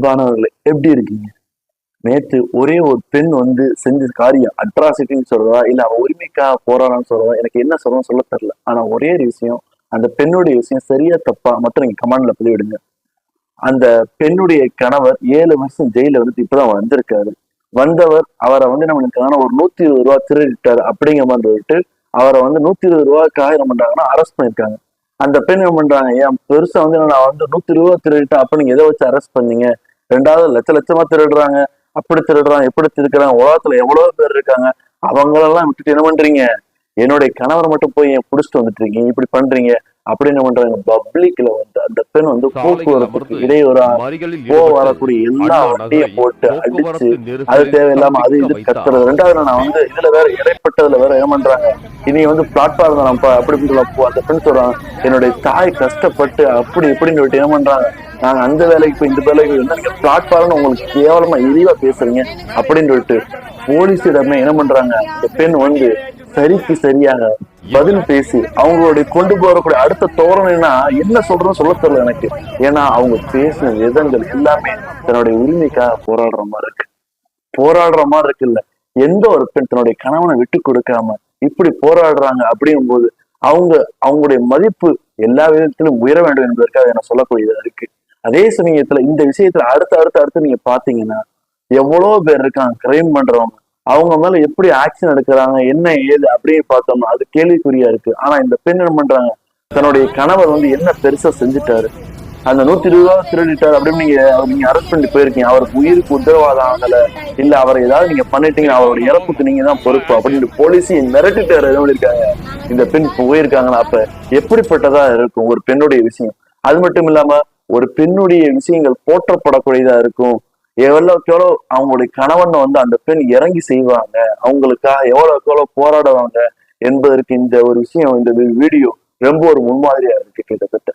அன்பானவர்களே எப்படி இருக்கீங்க? நேத்து ஒரே ஒரு பெண் வந்து செஞ்ச காரியம் அட்ராசிட்டின்னு சொல்றதா இல்ல அவ உரிமைக்காக போராடான்னு சொல்றதா எனக்கு என்ன சொல்றோம் சொல்ல தெரியல. ஆனா ஒரே ஒரு விஷயம் அந்த பெண்ணுடைய விஷயம் சரியா தப்பா மட்டும் நீங்க கமாண்ட்ல பதிவிடுங்க அந்த பெண்ணுடைய கணவர் ஏழு வருஷம் ஜெயில வந்து இப்பதான் வந்திருக்காரு. வந்தவர் அவரை வந்து நம்மளுக்கான ஒரு நூத்தி இருபது ரூபா திருடிட்டாரு அப்படிங்கிற மாதிரி சொல்லிட்டு அவரை வந்து நூத்தி இருபது ரூபாய்க்காக என்ன பண்றாங்கன்னா அரெஸ்ட் பண்ணிருக்காங்க. அந்த பெண் என்ன பண்றாங்க ஏன் பெருசா வந்து நான் வந்து நூத்தி இருபது ரூபா திருடிட்டேன் அப்ப நீங்க எதை வச்சு அரெஸ்ட் பண்ணீங்க? ரெண்டாவது லட்ச லட்சமா திருடுறாங்க. அப்படி திருடுறாங்க எப்படி திருடுறாங்க உலகத்துல எவ்வளவு பேர் இருக்காங்க? அவங்களெல்லாம் விட்டுட்டு என்ன பண்றீங்க? என்னுடைய கணவரை மட்டும் போய் ஏன் புடிச்சிட்டு வந்துட்டு இருக்கீங்க இப்படி பண்றீங்க. அப்படின்னு என்ன பண்றாங்க? பப்ளிக்ல வந்து அந்த பெண் வந்து போக்குவரத்துக்கு இடையூறா போ வரக்கூடிய எல்லா வண்டியும் போட்டு அடிச்சு அது தேவையில்லாம அது இது கத்துறது. ரெண்டாவது நான் வந்து இதுல வேற இடைப்பட்டதுல வேற என்ன பண்றாங்க? இனி வந்து பிளாட்ஃபார்ம் தான் அப்ப அப்படி இப்படி அந்த பெண் சொல்றாங்க என்னுடைய தாய் கஷ்டப்பட்டு அப்படி இப்படின்னு சொல்லிட்டு என்ன பண்றாங்க? நாங்க அந்த வேலைக்கு போய் இந்த வேலைக்கு போய் பிளாட்ஃபார்ம் உங்களுக்கு கேவலமா இழிவா பேசுறீங்க அப்படின்னு சொல்லிட்டு போலீஸிடமே என்ன பண்றாங்க? இந்த பெண் வந்து சரிக்கு சரியாக பதில் பேசி அவங்களுடைய கொண்டு போறக்கூடிய அடுத்த தோரணைனா என்ன? சொல்றதுன்னு சொல்ல தெரியல எனக்கு. ஏன்னா அவங்க பேசின விதங்கள் எல்லாமே தன்னுடைய உரிமைக்காக போராடுற மாதிரி இருக்கு. போராடுற மாதிரி இருக்குல்ல எந்த ஒரு பெண் தன்னுடைய கணவனை விட்டு கொடுக்காம இப்படி போராடுறாங்க அப்படிங்கும் போது அவங்க அவங்களுடைய மதிப்பு எல்லா விதத்திலும் உயர வேண்டும் என்பதற்காக என்ன சொல்லக்கூடியதா இருக்கு அதே சமயத்துல இந்த விஷயத்துல அடுத்து அடுத்து அடுத்து நீங்க பாத்தீங்கன்னா எவ்வளவு பேர் இருக்காங்க கிரைம் பண்றவங்க. அவங்க மேல எப்படி ஆக்ஷன் எடுக்கிறாங்க என்ன ஏது அப்படின்னு பார்த்தோம்னா அது கேள்விக்குறியா இருக்கு. ஆனா இந்த பெண் என்ன பண்றாங்க தன்னுடைய கணவர் வந்து என்ன பெருசா செஞ்சுட்டாரு? அந்த நூத்தி இருபது ரூபா திருடிட்டாரு அப்படின்னு நீங்க அவர் நீங்க அரெஸ்ட் பண்ணிட்டு போயிருக்கீங்க. அவருக்கு உயிருக்கு உத்தரவாதம் ஆகல. இல்ல அவரை ஏதாவது நீங்க பண்ணிட்டீங்கன்னா அவரோட இறப்புக்கு நீங்க தான் பொறுப்பு அப்படின்னு போலீஸையும் மிரட்டிட்டு எதுவும் இருக்காங்க இந்த பெண் போயிருக்காங்கன்னா அப்ப எப்படிப்பட்டதா இருக்கும் ஒரு பெண்ணுடைய விஷயம்? அது மட்டும் இல்லாம ஒரு பெண்ணுடைய விஷயங்கள் போற்றப்படக்கூடியதா இருக்கும். எவ்வளவுக்கு எவ்வளவு அவங்களுடைய கணவனை வந்து அந்த பெண் இறங்கி செய்வாங்க. அவங்களுக்காக எவ்வளவுக்கு எவ்வளவு போராடுவாங்க என்பதற்கு இந்த ஒரு விஷயம் இந்த வீடியோ ரொம்ப ஒரு முன்மாதிரியா இருக்கு கிட்டத்தட்ட.